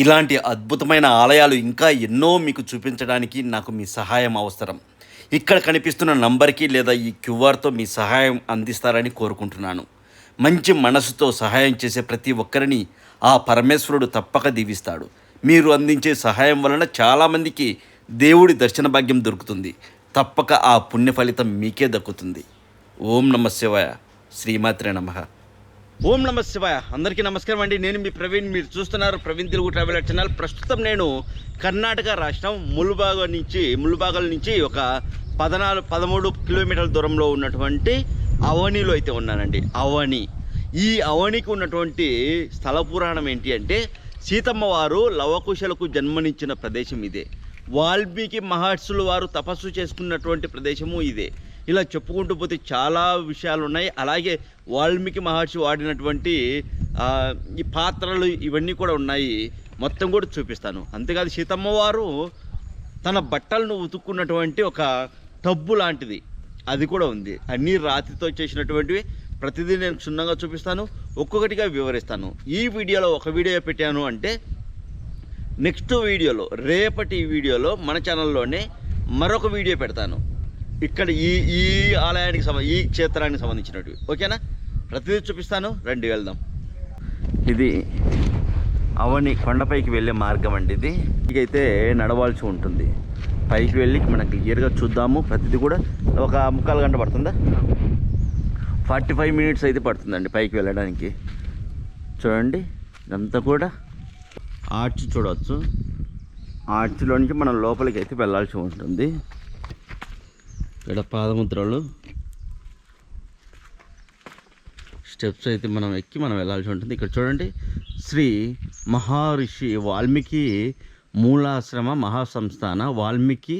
ఇలాంటి అద్భుతమైన ఆలయాలు ఇంకా ఎన్నో మీకు చూపించడానికి నాకు మీ సహాయం అవసరం. ఇక్కడ కనిపిస్తున్న నంబర్కి లేదా ఈ క్యూఆర్తో మీ సహాయం అందిస్తారని కోరుకుంటున్నాను. మంచి మనసుతో సహాయం చేసే ప్రతి ఒక్కరిని ఆ పరమేశ్వరుడు తప్పక దీవిస్తాడు. మీరు అందించే సహాయం వలన చాలామందికి దేవుడి దర్శన భాగ్యం దొరుకుతుంది. తప్పక ఆ పుణ్య ఫలితం మీకే దక్కుతుంది. ఓం నమ శివాయ. శ్రీమాత్రే నమః. ఓం నమ శివాయ. అందరికీ నమస్కారం అండి. నేను మీ ప్రవీణ్. మీరు చూస్తున్నారు ప్రవీణ్ తెలుగు ట్రావెలర్ ఛానల్. ప్రస్తుతం నేను కర్ణాటక రాష్ట్రం ములుబాగ నుంచి ములుబాగల నుంచి ఒక పదనాలుగు పదమూడు కిలోమీటర్ల దూరంలో ఉన్నటువంటి అవనిలో అయితే ఉన్నానండి. అవని. ఈ అవనికి ఉన్నటువంటి స్థల పురాణం ఏంటి అంటే సీతమ్మ వారు లవకుశలకు జన్మనిచ్చిన ప్రదేశం ఇదే. వాల్మీకి మహర్షులు వారు తపస్సు చేసుకున్నటువంటి ప్రదేశము ఇదే. ఇలా చెప్పుకుంటూ పోతే చాలా విషయాలు ఉన్నాయి అలాగే వాల్మీకి మహర్షి వాడినటువంటి ఈ పాత్రలు ఇవన్నీ కూడా ఉన్నాయి. మొత్తం కూడా చూపిస్తాను. అంతేకాదు సీతమ్మ వారు తన బట్టలను ఉతుక్కున్నటువంటి ఒక టబ్బు లాంటిది. అది కూడా ఉంది. అన్ని రాతితో చేసినటువంటివి. ప్రతిదీ నేను క్షుణ్ణంగా చూపిస్తాను. ఒక్కొక్కటిగా వివరిస్తాను. ఈ వీడియోలో ఒక వీడియో పెట్టాను అంటే నెక్స్ట్ వీడియోలో రేపటి వీడియోలో మన ఛానల్లోనే మరొక వీడియో పెడతాను. ఇక్కడ ఈ ఈ ఆలయానికి ఈ క్షేత్రానికి సంబంధించినవి ఓకేనా? ప్రతిదీ చూపిస్తాను రండి వెళ్దాం. ఇది అవని కొండపైకి వెళ్ళే మార్గం అండి ఇది. ఇకైతే నడవాల్సి ఉంటుంది. పైకి వెళ్ళి మనం క్లియర్గా చూద్దాము ప్రతిదీ కూడా. ఒక ముక్కాలు గంట పడుతుందా? ఫార్టీ ఫైవ్ మినిట్స్ అయితే పడుతుందండి పైకి వెళ్ళడానికి. చూడండి ఇదంతా కూడా ఆర్చ్ చూడవచ్చు ఆర్చ్లో నుంచి మనం లోపలికి అయితే వెళ్ళాల్సి ఉంటుంది. ఇక్కడ పాదముద్రలు. స్టెప్స్ అయితే మనం ఎక్కి మనం వెళ్ళాల్సి ఉంటుంది. ఇక్కడ చూడండి శ్రీ మహర్షి వాల్మీకి మూలాశ్రమ మహాసంస్థాన వాల్మీకి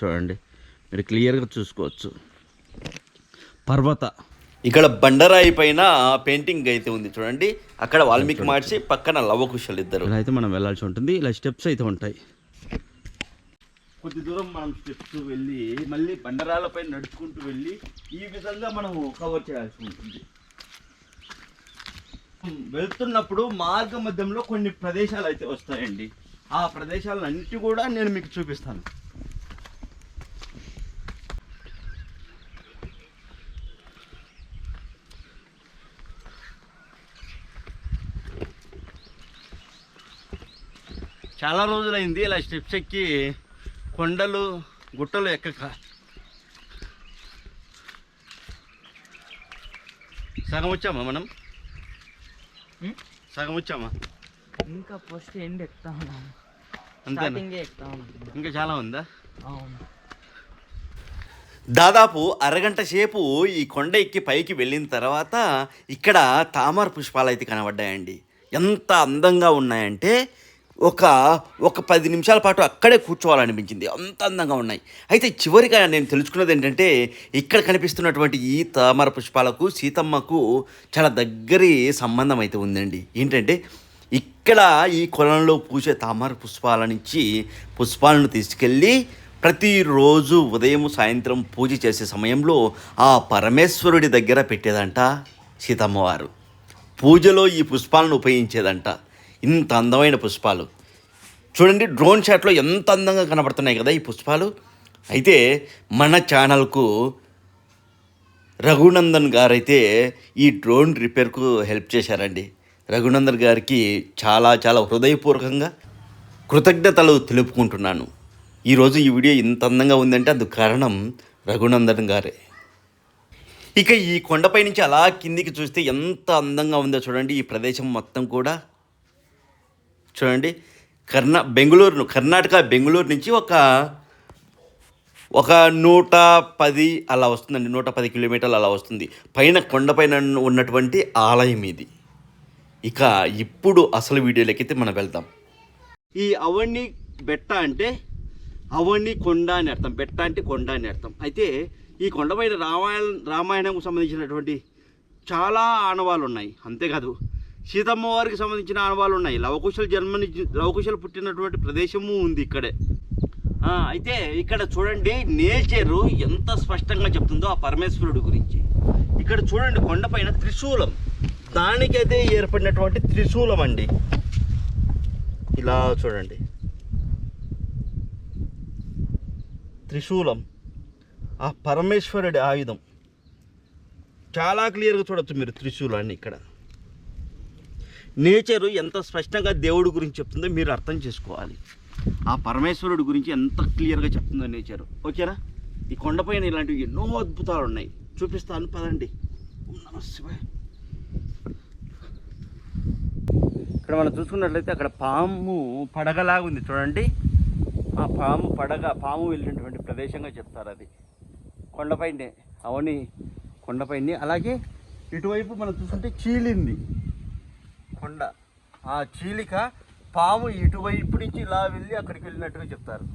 చూడండి మీరు క్లియర్గా చూసుకోవచ్చు. పర్వత. ఇక్కడ బండరాయి పైన పెయింటింగ్ అయితే ఉంది చూడండి. అక్కడ వాల్మీకి మహర్షి పక్కన లవకుశలు ఇద్దరు అయితే మనం వెళ్ళాల్సి ఉంటుంది. ఇలా స్టెప్స్ అయితే ఉంటాయి. కొద్ది దూరం మనం స్టెప్స్ వెళ్ళి మళ్ళీ బండరాలపై నడుచుకుంటూ వెళ్ళి ఈ విధంగా మనం కవర్ చేయాల్సి ఉంటుంది. వెళ్తున్నప్పుడు మార్గ మధ్యంలో కొన్ని ప్రదేశాలు అయితే వస్తాయండి. ఆ ప్రదేశాలన్నిటి కూడా నేను మీకు చూపిస్తాను. చాలా రోజులైంది ఇలా స్టెప్స్ ఎక్కి కొండలు గుట్టలు ఎక్కక. సగం వచ్చామా మనం? సగం వచ్చామా? ఇంకా ఫస్ట్ ఎండ్ ఎక్కుతా అంతేనా? ఉన్నాను ఇంకా చాలా ఉందా? అవును. దాదాపు అరగంట సేపు ఈ కొండ ఎక్కి పైకి వెళ్ళిన తర్వాత ఇక్కడ తామర పుష్పాలు అయితే కనబడ్డాయండి. ఎంత అందంగా ఉన్నాయంటే ఒక ఒక పది నిమిషాల పాటు అక్కడే కూర్చోవాలనిపించింది. అంత అందంగా ఉన్నాయి. అయితే చివరిగా నేను తెలుసుకున్నది ఏంటంటే ఇక్కడ కనిపిస్తున్నటువంటి ఈ తామర పుష్పాలకు సీతమ్మకు చాలా దగ్గరి సంబంధం అయితే ఉందండి. ఏంటంటే ఇక్కడ ఈ కొలంలో పూసే తామర పుష్పాల నుంచి పుష్పాలను తీసుకెళ్ళి ప్రతిరోజు ఉదయం సాయంత్రం పూజ చేసే సమయంలో ఆ పరమేశ్వరుడి దగ్గర పెట్టేదంట సీతమ్మవారు. పూజలో ఈ పుష్పాలను ఉపయోగించేదంట. ఇంత అందమైన పుష్పాలు. చూడండి డ్రోన్ షాట్లో ఎంత అందంగా కనబడుతున్నాయి కదా ఈ పుష్పాలు. అయితే మన ఛానల్కు రఘునందన్ గారైతే ఈ డ్రోన్ రిపేర్కు హెల్ప్ చేశారండి. రఘునందన్ గారికి చాలా చాలా హృదయపూర్వకంగా కృతజ్ఞతలు తెలుపుకుంటున్నాను. ఈరోజు ఈ వీడియో ఇంత అందంగా ఉందంటే అందుకు కారణం రఘునందన్ గారే. ఇక ఈ కొండపై నుంచి అలా కిందికి చూస్తే ఎంత అందంగా ఉందో చూడండి ఈ ప్రదేశం మొత్తం కూడా. చూడండి కర్ణా బెంగళూరును కర్ణాటక బెంగళూరు నుంచి ఒక ఒక నూట పది అలా వస్తుందండి నూట పది కిలోమీటర్లు అలా వస్తుంది. పైన కొండపైన ఉన్నటువంటి ఆలయం ఇది. ఇక ఇప్పుడు అసలు వీడియోలకైతే మనం వెళ్దాం. ఈ అవన్నీ బెట్ట అంటే అవన్నీ కొండ అని అర్థం బెట్ట అంటే కొండ అని అర్థం. అయితే ఈ కొండపైన రామాయణ రామాయణంకు సంబంధించినటువంటి చాలా ఆనవాళ్ళు ఉన్నాయి అంతేకాదు. సీతమ్మ వారికి సంబంధించిన ఆనవాళ్ళు ఉన్నాయి. లవకుశలు జన్మని లవకుశలు పుట్టినటువంటి ప్రదేశము ఉంది ఇక్కడే. అయితే ఇక్కడ చూడండి నేచరు ఎంత స్పష్టంగా చెప్తుందో ఆ పరమేశ్వరుడు గురించి. ఇక్కడ చూడండి కొండపైన త్రిశూలం. దానికైతే ఏర్పడినటువంటి త్రిశూలం అండి. ఇలా చూడండి. త్రిశూలం. ఆ పరమేశ్వరుడి ఆయుధం. చాలా క్లియర్గా చూడొచ్చు మీరు త్రిశూలాన్ని ఇక్కడ. నేచరు ఎంత స్పష్టంగా దేవుడి గురించి చెప్తుందో మీరు అర్థం చేసుకోవాలి. ఆ పరమేశ్వరుడి గురించి ఎంత క్లియర్గా చెప్తుందో నేచరు. ఓకేనా? ఈ కొండపైన ఇలాంటివి ఎన్నో అద్భుతాలు ఉన్నాయి. చూపిస్తాను పదండి. ఇక్కడ మనం చూసుకున్నట్లయితే అక్కడ పాము పడగలాగా ఉంది. చూడండి. ఆ పాము పడగ పాము వెళ్ళినటువంటి ప్రదేశంగా చెప్తారు అది. కొండపైనే అవని కొండపైనే. అలాగే ఇటువైపు మనం చూసుకుంటే చీలింది. కొండ. ఆ చీలిక పాము ఇటువైపు నుంచి ఇలా వెళ్ళి అక్కడికి వెళ్ళినట్టుగా చెప్తారు.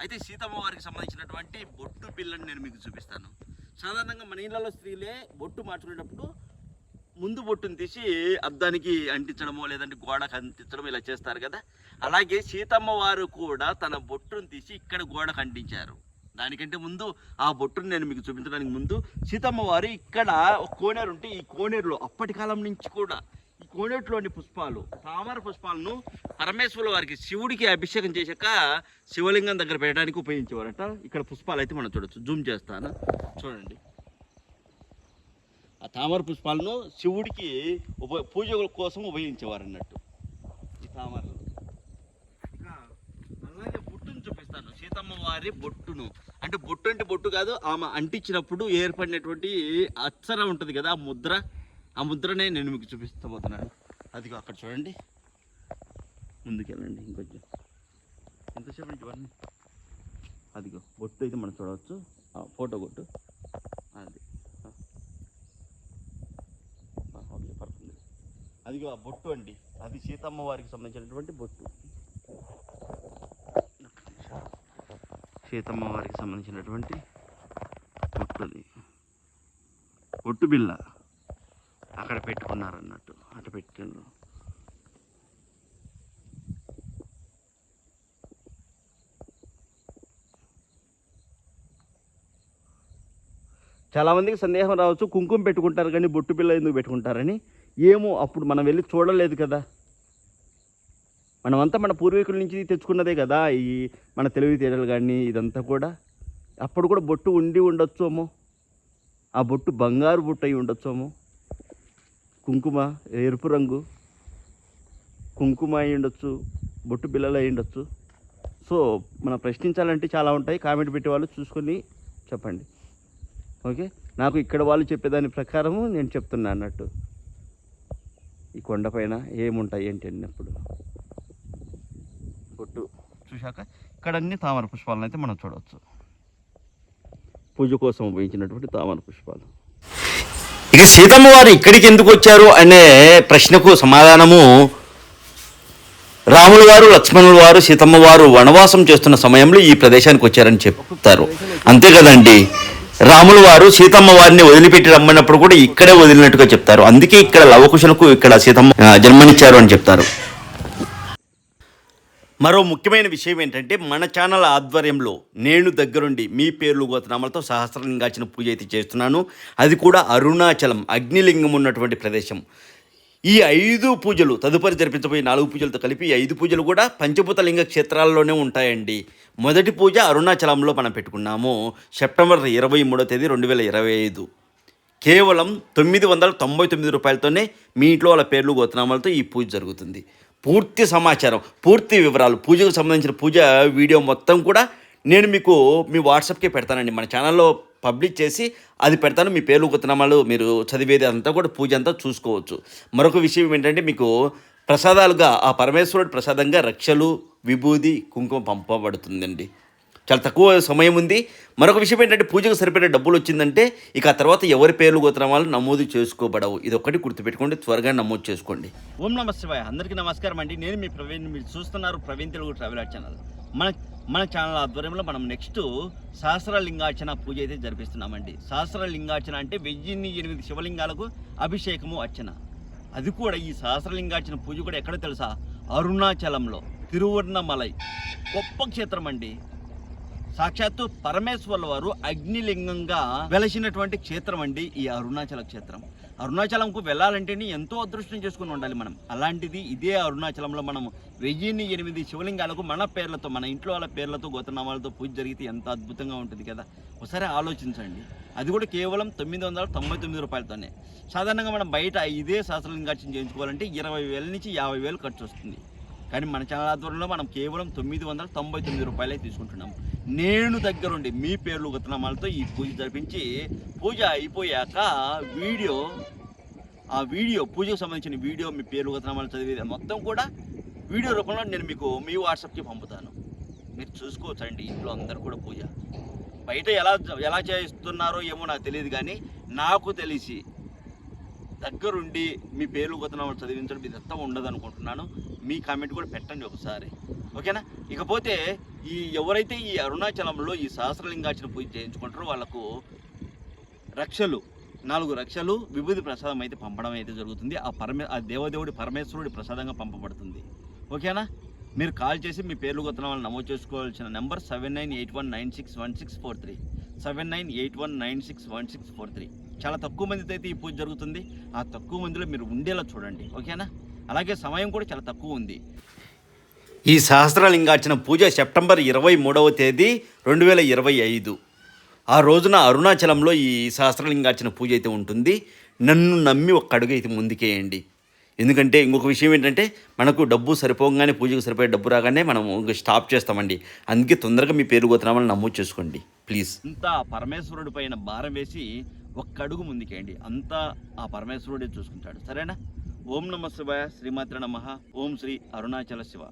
అయితే సీతమ్మ వారికి సంబంధించినటువంటి బొట్టు పిల్లని నేను మీకు చూపిస్తాను. సాధారణంగా మన ఇళ్ళలో స్త్రీలే బొట్టు మార్చుకునేటప్పుడు ముందు బొట్టును తీసి అద్దానికి అంటించడమో లేదంటే గోడకు అంటించడమో ఇలా చేస్తారు కదా. అలాగే సీతమ్మ వారు కూడా తన బొట్టును తీసి ఇక్కడ గోడకు అంటించారు. దానికంటే ముందు ఆ బొట్టును నేను మీకు చూపించడానికి ముందు సీతమ్మ వారు ఇక్కడ ఒక కోనేరు ఉంటే ఈ కోనేరులో అప్పటి కాలం నుంచి కూడా ఈ కోనేరులోని పుష్పాలు తామర పుష్పాలను పరమేశ్వరుల వారికి శివుడికి అభిషేకం చేశాక శివలింగం దగ్గర పెట్టడానికి ఉపయోగించేవారట. ఇక్కడ పుష్పాలు అయితే మనం చూడొచ్చు. జూమ్ చేస్తాను. చూడండి. ఆ తామర పుష్పాలను శివుడికి ఉప పూజ కోసం ఉపయోగించేవారు అన్నట్టు ఈ తామరలు. అలాగే బొట్టును చూపిస్తాను. సీతమ్మ వారి బొట్టును. అంటే బొట్టు అంటే బొట్టు కాదు ఆమె అంటించినప్పుడు ఏర్పడినటువంటి అక్షరం ఉంటుంది కదా ఆ ముద్ర. ఆ ముద్రనే నేను మీకు చూపిస్తబోతున్నాను. అదిగో అక్కడ చూడండి. ముందుకెళ్ళండి ఇంకొంచెం. ఎంతసేపు నుంచి ఇవన్నీ? అదిగో బొట్టు అయితే మనం చూడవచ్చు. ఫోటో కొట్టు. అది ఆ, ఓకే పడుతుంది అది బొట్టు అండి. అది సీతమ్మ వారికి సంబంధించినటువంటి బొట్టు. సీతమ్మ వారికి సంబంధించినటువంటి బొట్టుది బొట్టు బిల్ల అక్కడ పెట్టుకున్నారు అన్నట్టు అటు పెట్టిండ్రు చాలామందికి సందేహం రావచ్చు కుంకుమ పెట్టుకుంటారు కానీ బొట్టు బిల్ల ఎందుకు పెట్టుకుంటారని. ఏమో అప్పుడు మనం వెళ్ళి చూడలేదు కదా. మనమంతా మన పూర్వీకుల నుంచి తెచ్చుకున్నదే కదా ఈ మన తెలివితేటలు కానీ ఇదంతా కూడా. అప్పుడు కూడా బొట్టు ఉండి ఉండొచ్చేమో. ఆ బొట్టు బంగారు బొట్టు అయి ఉండొచ్చేమో. కుంకుమ ఎరుపు రంగు కుంకుమ అయి ఉండొచ్చు బొట్టు బిల్లలు అయి ఉండొచ్చు. సో మనం ప్రశ్నించాలంటే చాలా ఉంటాయి. కామెంట్ పెట్టే వాళ్ళు చూసుకొని చెప్పండి. ఓకే? నాకు ఇక్కడ వాళ్ళు చెప్పేదాని ప్రకారము నేను చెప్తున్నా అన్నట్టు. ఈ కొండపైన ఏముంటాయి ఏంటి అన్నప్పుడు బొట్టు చూశాక ఇక్కడ అన్ని తామర పుష్పాలను అయితే మనం చూడవచ్చు. పూజ కోసం ఉపయోగించినటువంటి తామర పుష్పాలు. ఇక సీతమ్మ వారు ఇక్కడికి ఎందుకు వచ్చారు అనే ప్రశ్నకు సమాధానము రాముల వారు లక్ష్మణుల వారు సీతమ్మ వారు వనవాసం చేస్తున్న సమయంలో ఈ ప్రదేశానికి వచ్చారని చెప్తారు. అంతే కదండి? రాములు వారు సీతమ్మ వారిని వదిలిపెట్టి రమ్మన్నప్పుడు కూడా ఇక్కడే వదిలినట్టుగా చెప్తారు. అందుకే ఇక్కడ లవకుశులకు ఇక్కడ సీతమ్మ జన్మనిచ్చారు అని చెప్తారు. మరో ముఖ్యమైన విషయం ఏంటంటే మన ఛానల్ ఆధ్వర్యంలో నేను దగ్గరుండి మీ పేర్లు గోతనామాలతో సహస్రలింగాచిన పూజ అయితే చేస్తున్నాను. అది కూడా అరుణాచలం అగ్నిలింగం ఉన్నటువంటి ప్రదేశం. ఈ ఐదు పూజలు తదుపరి జరిపించబోయే నాలుగు పూజలతో కలిపి ఈ ఐదు పూజలు కూడా పంచభూత లింగ క్షేత్రాల్లోనే ఉంటాయండి. మొదటి పూజ అరుణాచలంలో మనం పెట్టుకున్నాము. సెప్టెంబర్ ఇరవై మూడో తేదీ రెండు వేల ఇరవై ఐదు. కేవలం తొమ్మిది వందల తొంభై తొమ్మిది రూపాయలతోనే మీ ఇంట్లో వాళ్ళ పేర్లు గోతనామాలతో ఈ పూజ జరుగుతుంది. పూర్తి సమాచారం పూర్తి వివరాలు పూజకు సంబంధించిన పూజ వీడియో మొత్తం కూడా నేను మీకు మీ వాట్సాప్కే పెడతానండి. మన ఛానల్లో పబ్లిష్ చేసి అది పెడతాను. మీ పేర్లు గోతనామాలు మీరు చదివేది అంతా కూడా పూజ అంతా చూసుకోవచ్చు. మరొక విషయం ఏంటంటే మీకు ప్రసాదాలుగా ఆ పరమేశ్వరుడు ప్రసాదంగా రక్షలు విభూది కుంకుమ పంపబడుతుందండి. చాలా తక్కువ సమయం ఉంది. మరొక విషయం ఏంటంటే పూజకు సరిపడే డబ్బులు వచ్చిందంటే ఇక ఆ తర్వాత ఎవరి పేర్లు గోత్రమాలు నమోదు చేసుకోబడవు. ఇది ఒకటి గుర్తుపెట్టుకోండి త్వరగా నమోదు చేసుకోండి. ఓం నమ శివాయ. అందరికీ నమస్కారం అండి. నేను మీ ప్రవీణ్. మీరు చూస్తున్నారు ప్రవీణ్ తెలుగు ట్రావెల్ ఛానల్. మన మన ఛానల్ ఆధ్వర్యంలో మనం నెక్స్ట్ సహస్రలింగార్చన పూజ అయితే జరిపిస్తున్నామండి. సహస్రలింగార్చన అంటే వెయ్యిన్ని ఎనిమిది శివలింగాలకు అభిషేకము అర్చన. అది కూడా ఈ సహస్రలింగార్చన పూజ కూడా ఎక్కడ తెలుసా? అరుణాచలంలో తిరువన్నమలై. గొప్ప క్షేత్రం అండి. సాక్షాత్తు పరమేశ్వర్ల వారు అగ్నిలింగంగా వెలసినటువంటి క్షేత్రం అండి ఈ అరుణాచల క్షేత్రం. అరుణాచలంకు వెళ్ళాలంటేనే ఎంతో అదృష్టం చేసుకుని ఉండాలి మనం. అలాంటిది ఇదే అరుణాచలంలో మనం వెయ్యిన్ని ఎనిమిది శివలింగాలకు మన పేర్లతో మన ఇంట్లో వాళ్ళ పేర్లతో గోతనామాలతో పూజ జరిగితే ఎంత అద్భుతంగా ఉంటుంది కదా. ఒకసారి ఆలోచించండి. అది కూడా కేవలం తొమ్మిది వందల తొంభై తొమ్మిది రూపాయలతోనే. సాధారణంగా మనం బయట ఇదే సహస్రలింగార్చన చేయించుకోవాలంటే ఇరవై వేల నుంచి యాభై వేలు ఖర్చు వస్తుంది. కానీ మన ఛానల్ ఆధ్వర్యంలో మనం కేవలం తొమ్మిది వందల తొంభై తొమ్మిది రూపాయలే తీసుకుంటున్నాం నేను దగ్గరుండి మీ పేర్లు గుతనామాలతో ఈ పూజ జరిపించి పూజ అయిపోయాక వీడియో ఆ వీడియో పూజకు సంబంధించిన వీడియో మీ పేర్లు గుతనామాలు చదివేది మొత్తం కూడా వీడియో రూపంలో నేను మీకు మీ వాట్సాప్కి పంపుతాను. మీరు చూసుకోవచ్చండి ఇంట్లో అందరు కూడా పూజ. బయట ఎలా ఎలా చేస్తున్నారో ఏమో నాకు తెలియదు కానీ నాకు తెలిసి దగ్గరుండి మీ పేర్లు కొత్తనామాలు చదివించడం ఇదంతా ఉండదు అనుకుంటున్నాను మీ కామెంట్ కూడా పెట్టండి ఒకసారి. ఓకేనా? ఇకపోతే ఈ ఎవరైతే ఈ అరుణాచలంలో ఈ సహస్రలింగార్చన పూజ చేయించుకుంటారో వాళ్ళకు రక్షలు నాలుగు రక్షలు విభూతి ప్రసాదం అయితే పంపడం అయితే జరుగుతుంది. ఆ పరమే ఆ దేవదేవుడి పరమేశ్వరుడి ప్రసాదంగా పంపబడుతుంది. ఓకేనా? మీరు కాల్ చేసి మీ పేర్లు కొత్త వాళ్ళు నమోదు చేసుకోవాల్సిన number seven nine eight one nine six one six four three. Seven nine eight one nine six one six four three. చాలా తక్కువ మందితో అయితే ఈ పూజ జరుగుతుంది. ఆ తక్కువ మందిలో మీరు ఉండేలా చూడండి. ఓకేనా? అలాగే సమయం కూడా చాలా తక్కువ ఉంది. ఈ సహస్రలింగార్చన పూజ సెప్టెంబర్ ఇరవై మూడవ తేదీ రెండు వేల ఇరవై ఐదు. ఆ రోజున అరుణాచలంలో ఈ సహస్రలింగార్చన పూజ అయితే ఉంటుంది. నన్ను నమ్మి ఒక్క అడుగు అయితే ముందుకేయండి. ఎందుకంటే ఇంకొక విషయం ఏంటంటే మనకు డబ్బు సరిపోగానే పూజకు సరిపోయే డబ్బు రాగానే మనం ఇంక స్టాప్ చేస్తామండి. అందుకే తొందరగా మీ పేరు కోతున్నామని నమోదు చేసుకోండి ప్లీజ్ అంతా పరమేశ్వరుడి పైన భారం వేసి ఒక్క అడుగు ముందుకేయండి. అంతా ఆ పరమేశ్వరుడే చూసుకుంటాడు. సరేనా? ఓం నమ శివాయ శ్రీమాత్ర నమ. ఓం శ్రీ అరుణాచల శివ.